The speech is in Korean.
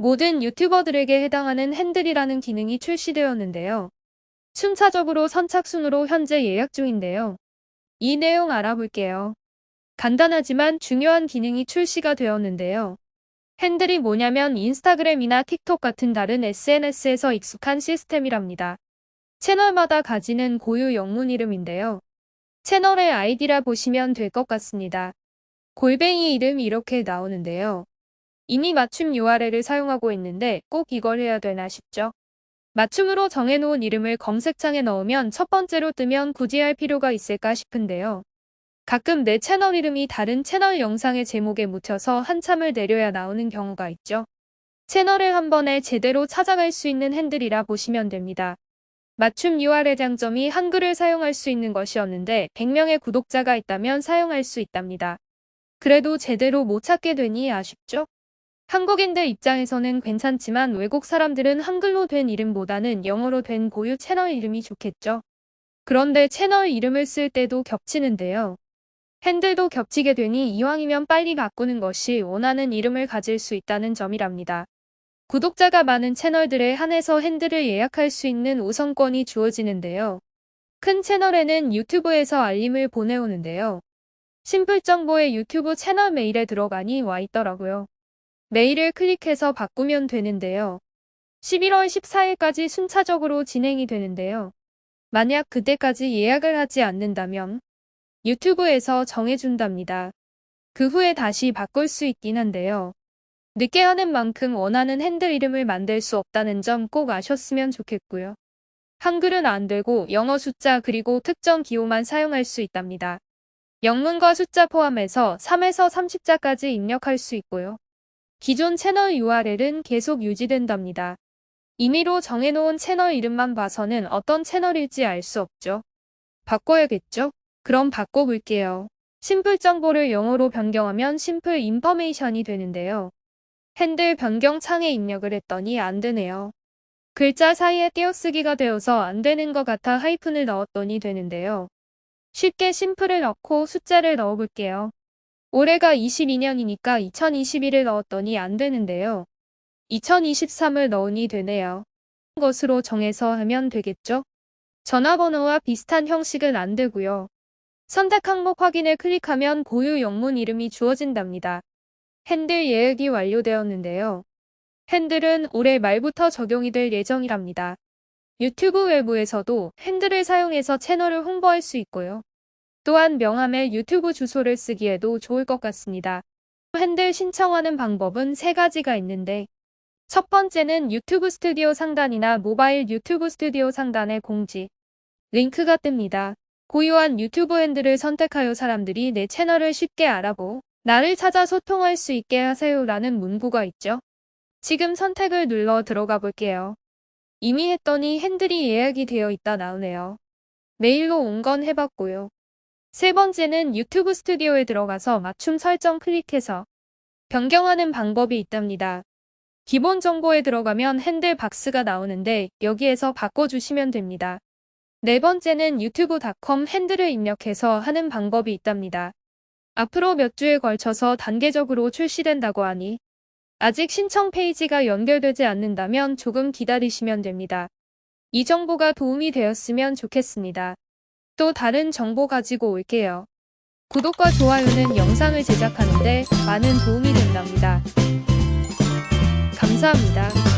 모든 유튜버들에게 해당하는 핸들이라는 기능이 출시되었는데요. 순차적으로 선착순으로 현재 예약 중인데요. 이 내용 알아볼게요. 간단하지만 중요한 기능이 출시가 되었는데요. 핸들이 뭐냐면 인스타그램이나 틱톡 같은 다른 SNS에서 익숙한 시스템이랍니다. 채널마다 가지는 고유 영문 이름인데요. 채널의 아이디라 보시면 될 것 같습니다. 골뱅이 이름이 이렇게 나오는데요. 이미 맞춤 URL을 사용하고 있는데 꼭 이걸 해야 되나 싶죠? 맞춤으로 정해놓은 이름을 검색창에 넣으면 첫 번째로 뜨면 굳이 할 필요가 있을까 싶은데요. 가끔 내 채널 이름이 다른 채널 영상의 제목에 묻혀서 한참을 내려야 나오는 경우가 있죠. 채널을 한 번에 제대로 찾아갈 수 있는 핸들이라 보시면 됩니다. 맞춤 URL 장점이 한글을 사용할 수 있는 것이었는데 100명의 구독자가 있다면 사용할 수 있답니다. 그래도 제대로 못 찾게 되니 아쉽죠? 한국인들 입장에서는 괜찮지만 외국 사람들은 한글로 된 이름보다는 영어로 된 고유 채널 이름이 좋겠죠. 그런데 채널 이름을 쓸 때도 겹치는데요. 핸들도 겹치게 되니 이왕이면 빨리 바꾸는 것이 원하는 이름을 가질 수 있다는 점이랍니다. 구독자가 많은 채널들에 한해서 핸들을 예약할 수 있는 우선권이 주어지는데요. 큰 채널에는 유튜브에서 알림을 보내오는데요. 심플 정보의 유튜브 채널 메일에 들어가니 와 있더라고요. 메일을 클릭해서 바꾸면 되는데요. 11월 14일까지 순차적으로 진행이 되는데요. 만약 그때까지 예약을 하지 않는다면 유튜브에서 정해준답니다. 그 후에 다시 바꿀 수 있긴 한데요. 늦게 하는 만큼 원하는 핸들 이름을 만들 수 없다는 점 꼭 아셨으면 좋겠고요. 한글은 안 되고 영어 숫자 그리고 특정 기호만 사용할 수 있답니다. 영문과 숫자 포함해서 3에서 30자까지 입력할 수 있고요. 기존 채널 URL은 계속 유지된답니다. 임의로 정해놓은 채널 이름만 봐서는 어떤 채널일지 알 수 없죠. 바꿔야겠죠? 그럼 바꿔볼게요. 심플 정보를 영어로 변경하면 심플 인퍼메이션이 되는데요. 핸들 변경 창에 입력을 했더니 안 되네요. 글자 사이에 띄어쓰기가 되어서 안 되는 것 같아 하이픈을 넣었더니 되는데요. 쉽게 심플을 넣고 숫자를 넣어볼게요. 올해가 22년이니까 2021을 넣었더니 안 되는데요. 2023을 넣으니 되네요. 것으로 정해서 하면 되겠죠? 전화번호와 비슷한 형식은 안 되고요. 선택 항목 확인을 클릭하면 고유 영문 이름이 주어진답니다. 핸들 예약이 완료되었는데요. 핸들은 올해 말부터 적용이 될 예정이랍니다. 유튜브 외부에서도 핸들을 사용해서 채널을 홍보할 수 있고요. 또한 명함에 유튜브 주소를 쓰기에도 좋을 것 같습니다. 핸들 신청하는 방법은 세 가지가 있는데 첫 번째는 유튜브 스튜디오 상단이나 모바일 유튜브 스튜디오 상단의 공지, 링크가 뜹니다. 고유한 유튜브 핸들을 선택하여 사람들이 내 채널을 쉽게 알아보 나를 찾아 소통할 수 있게 하세요 라는 문구가 있죠. 지금 선택을 눌러 들어가 볼게요. 이미 했더니 핸들이 예약이 되어 있다 나오네요. 메일로 온 건 해봤고요. 세 번째는 유튜브 스튜디오에 들어가서 맞춤 설정 클릭해서 변경하는 방법이 있답니다. 기본 정보에 들어가면 핸들 박스가 나오는데 여기에서 바꿔주시면 됩니다. 네 번째는 유튜브.com 핸들을 입력해서 하는 방법이 있답니다. 앞으로 몇 주에 걸쳐서 단계적으로 출시된다고 하니 아직 신청 페이지가 연결되지 않는다면 조금 기다리시면 됩니다. 이 정보가 도움이 되었으면 좋겠습니다. 또 다른 정보 가지고 올게요. 구독과 좋아요는 영상을 제작하는데 많은 도움이 된답니다. 감사합니다.